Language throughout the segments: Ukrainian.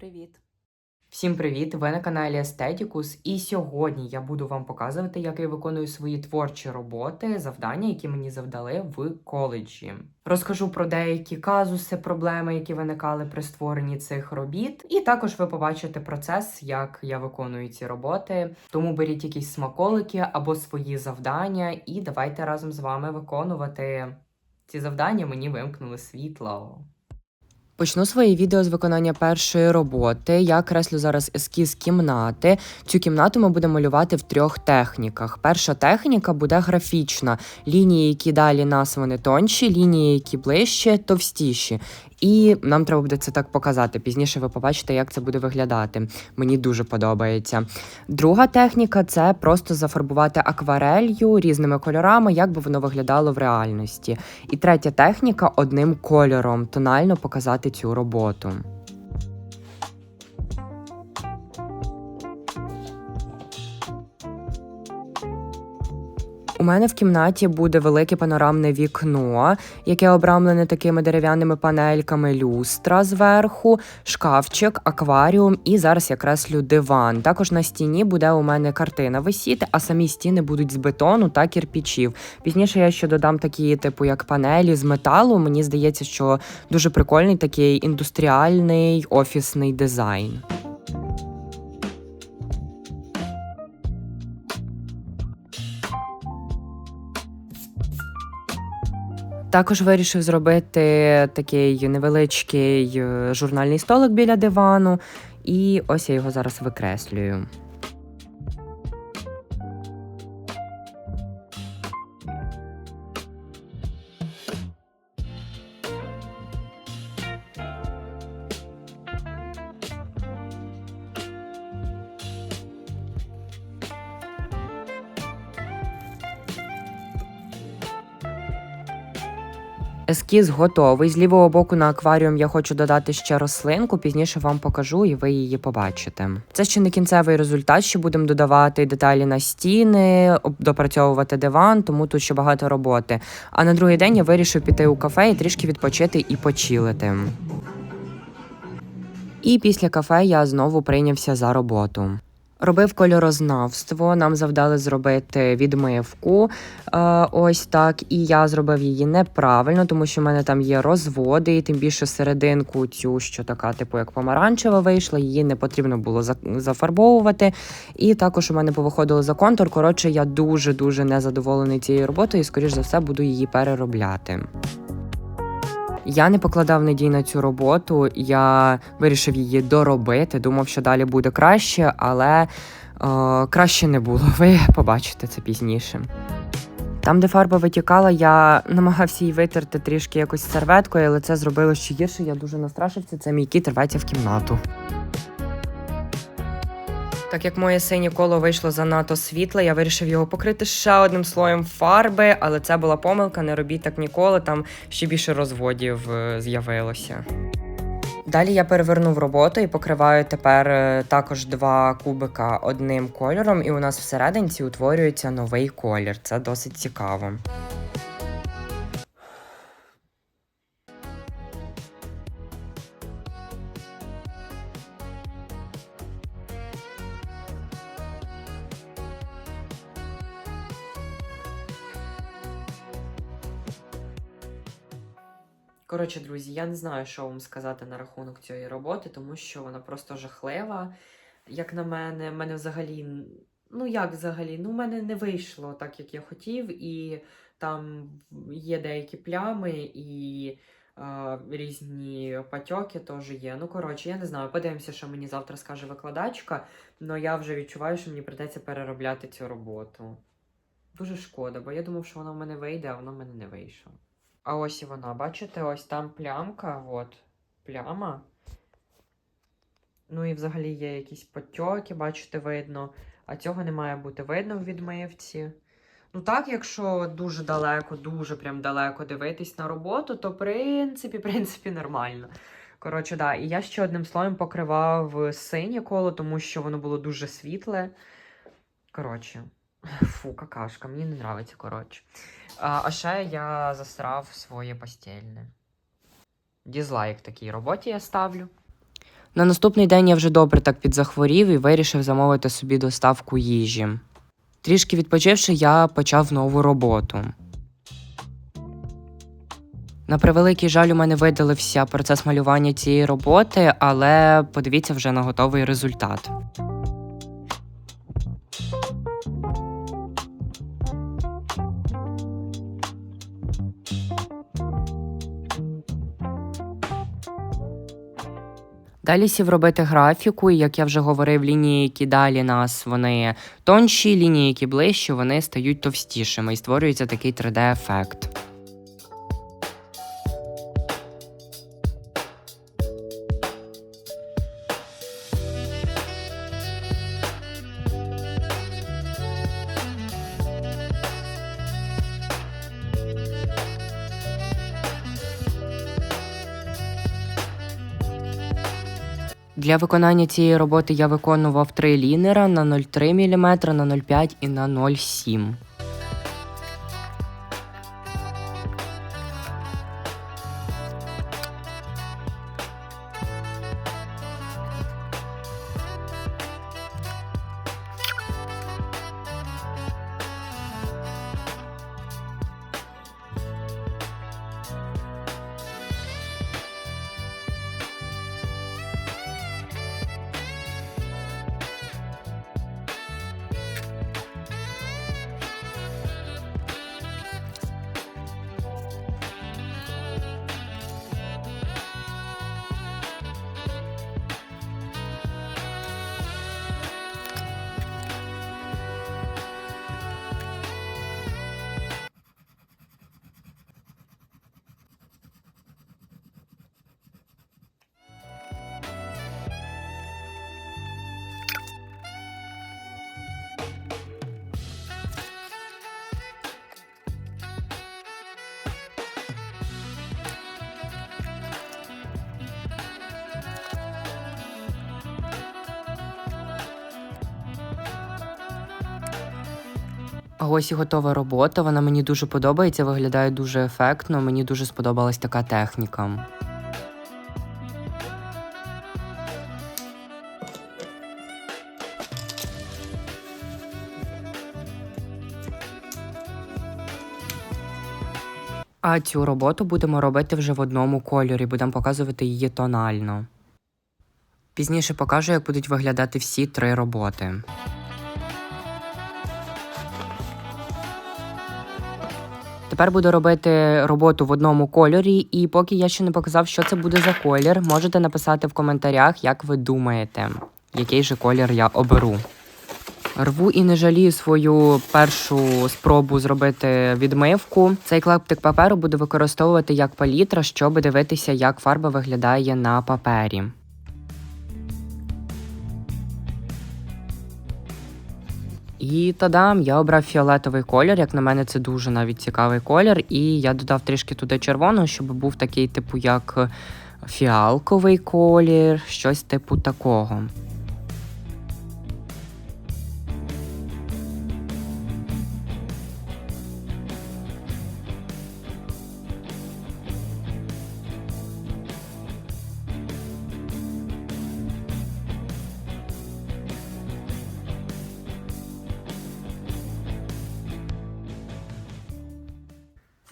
привіт! Всім привіт! Ви на каналі Естетікус, і сьогодні я буду вам показувати, як я виконую свої творчі роботи, завдання, які мені завдали в коледжі. Розкажу про деякі казуси, проблеми, які виникали при створенні цих робіт, і також ви побачите процес, як я виконую ці роботи. Тому беріть якісь смаколики або свої завдання, і давайте разом з вами виконувати ці завдання. Мені вимкнули світло. Почну своє відео з виконання першої роботи. Я креслю зараз ескіз кімнати. Цю кімнату ми будемо малювати в трьох техніках. Перша техніка буде графічна. Лінії, які далі нас вони тонші, лінії, які ближче, товстіші. І нам треба буде це так показати. Пізніше ви побачите, як це буде виглядати. Мені дуже подобається. Друга техніка це просто зафарбувати акварелью різними кольорами, як би воно виглядало в реальності. І третя техніка одним кольором тонально показати цю роботу. У мене в кімнаті буде велике панорамне вікно, яке обрамлене такими дерев'яними панельками, люстра зверху, шкафчик, акваріум і зараз я креслю диван. Також на стіні буде у мене картина висіти, а самі стіни будуть з бетону та кірпічів. Пізніше я ще додам такі, типу, як панелі з металу. Мені здається, що дуже прикольний такий індустріальний офісний дизайн. Також вирішив зробити такий невеличкий е, журнальний столик біля дивану, і ось я його зараз викреслюю. Ескіз готовий. З лівого боку на акваріум я хочу додати ще рослинку. Пізніше вам покажу, і ви її побачите. Це ще не кінцевий результат. Ще будемо додавати деталі на стіни, допрацьовувати диван, тому тут ще багато роботи. А на другий день я вирішив піти у кафе і трішки відпочити і почилити. І після кафе я знову прийнявся за роботу. Робив кольорознавство. Нам завдали зробити відмивку. Е, ось так. І я зробив її неправильно, тому що в мене там є розводи, і тим більше серединку цю, що така, типу, як помаранчева вийшла, її не потрібно було за- зафарбовувати. І також у мене повиходило за контур. Коротше, я дуже дуже незадоволений цією роботою, і скоріш за все буду її переробляти. Я не покладав надій на цю роботу, я вирішив її доробити. Думав, що далі буде краще, але е, краще не було. Ви побачите це пізніше. Там, де фарба витікала, я намагався її витерти трішки якось серветкою, але це зробило ще гірше. Я дуже настрашився. Це мій кіт рветься в кімнату. Так як моє синє коло вийшло занадто світле, я вирішив його покрити ще одним слоєм фарби, але це була помилка, не робіть так ніколи, там ще більше розводів е, з'явилося. Далі я перевернув роботу і покриваю тепер е, також два кубика одним кольором, і у нас всерединці утворюється новий колір. Це досить цікаво. Коротше, друзі, я не знаю, що вам сказати на рахунок цієї роботи, тому що вона просто жахлива. Як на мене, мене взагалі, ну як взагалі, ну в мене не вийшло так, як я хотів, і там є деякі плями і е, різні патьоки теж є. Ну, коротше, я не знаю, подивимося, що мені завтра скаже викладачка, але я вже відчуваю, що мені прийдеться переробляти цю роботу. Дуже шкода, бо я думав, що вона в мене вийде, а вона в мене не вийшла. А ось і вона, бачите, ось там плямка, от, пляма. Ну і взагалі є якісь потьоки, бачите, видно. А цього не має бути видно в відмивці. Ну так, якщо дуже далеко, дуже прям далеко дивитись на роботу, то в принципі, принципі, нормально. Коротше, да. І я ще одним слоєм покривав синє коло, тому що воно було дуже світле. Коротше, фу, какашка, мені не подобається, коротше. А, а ще я засрав своє постільне. Дізлайк такій роботі я ставлю. На наступний день я вже добре так підзахворів і вирішив замовити собі доставку їжі. Трішки відпочивши, я почав нову роботу. На превеликий жаль, у мене видалився процес малювання цієї роботи, але подивіться вже на готовий результат. Далі сів робити графіку, і як я вже говорив, лінії, які далі нас, вони тонші, лінії, які ближче, вони стають товстішими і створюється такий 3D-ефект. Для виконання цієї роботи я виконував три лінера на 0,3 мм, на 0,5 і на 0,7. А ось і готова робота. Вона мені дуже подобається, виглядає дуже ефектно. Мені дуже сподобалась така техніка. А цю роботу будемо робити вже в одному кольорі, будемо показувати її тонально. Пізніше покажу, як будуть виглядати всі три роботи. Тепер буду робити роботу в одному кольорі, і поки я ще не показав, що це буде за колір, можете написати в коментарях, як ви думаєте, який же колір я оберу. Рву і не жалію свою першу спробу зробити відмивку. Цей клаптик паперу буду використовувати як палітра, щоб дивитися, як фарба виглядає на папері. І тадам, я обрав фіолетовий колір. Як на мене, це дуже навіть цікавий колір. І я додав трішки туди червоного, щоб був такий, типу, як фіалковий колір, щось типу такого.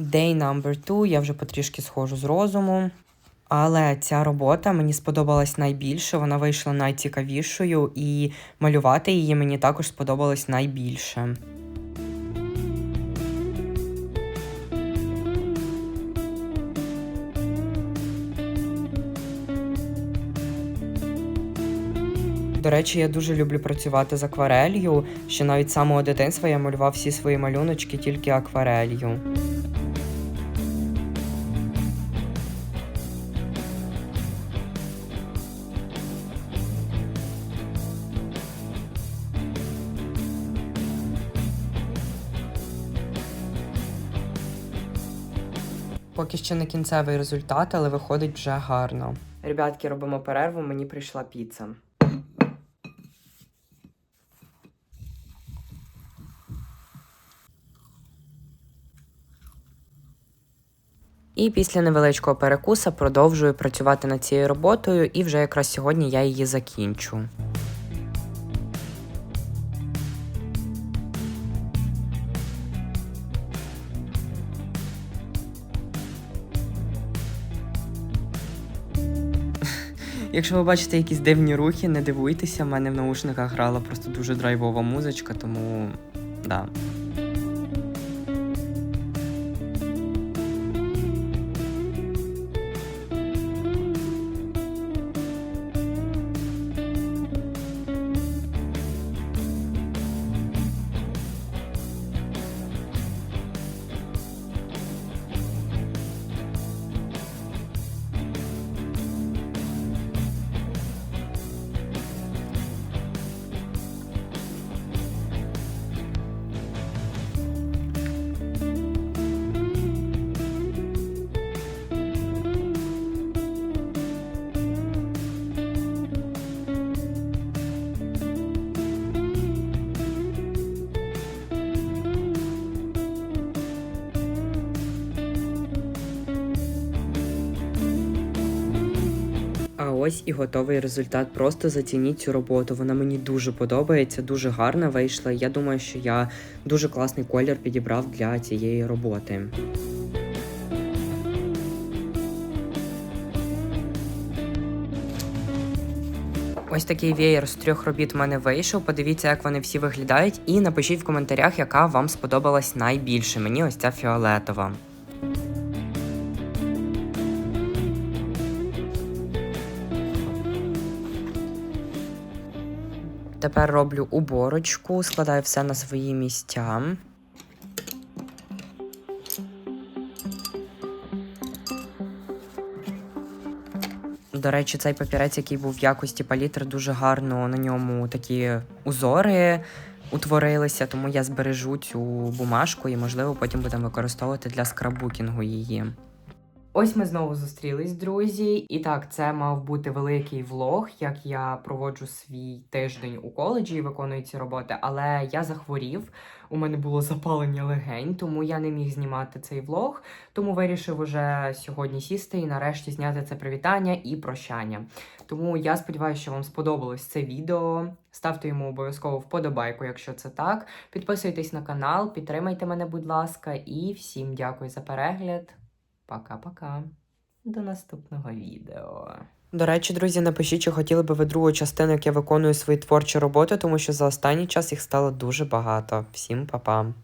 Day number two, я вже потрішки схожу з розуму. Але ця робота мені сподобалась найбільше, вона вийшла найцікавішою, і малювати її мені також сподобалось найбільше. До речі, я дуже люблю працювати з акварелью. Ще навіть самого дитинства я малював всі свої малюночки тільки акварелью. Поки ще не кінцевий результат, але виходить вже гарно. Ребятки, робимо перерву, мені прийшла піца. І після невеличкого перекуса продовжую працювати над цією роботою, і вже якраз сьогодні я її закінчу. Якщо ви бачите якісь дивні рухи, не дивуйтеся, в мене в наушниках грала просто дуже драйвова музичка, тому да. Ось і готовий результат. Просто зацініть цю роботу. Вона мені дуже подобається, дуже гарна вийшла. Я думаю, що я дуже класний колір підібрав для цієї роботи. Ось такий веєр з трьох робіт в мене вийшов. Подивіться, як вони всі виглядають, і напишіть в коментарях, яка вам сподобалась найбільше. Мені ось ця фіолетова. Тепер роблю уборочку, складаю все на свої місця. До речі, цей папірець, який був в якості палітри, дуже гарно на ньому такі узори утворилися, тому я збережу цю бумажку і, можливо, потім будемо використовувати для скраббукінгу її. Ось ми знову зустрілись, друзі. І так, це мав бути великий влог, як я проводжу свій тиждень у коледжі і виконую ці роботи. Але я захворів, у мене було запалення легень, тому я не міг знімати цей влог. Тому вирішив уже сьогодні сісти і нарешті зняти це привітання і прощання. Тому я сподіваюся, що вам сподобалось це відео. Ставте йому обов'язково вподобайку, якщо це так. Підписуйтесь на канал, підтримайте мене, будь ласка, і всім дякую за перегляд. Пока-пока. До наступного відео. До речі, друзі, напишіть, чи хотіли би ви другу частину, як я виконую свої творчі роботи, тому що за останній час їх стало дуже багато. Всім па-па.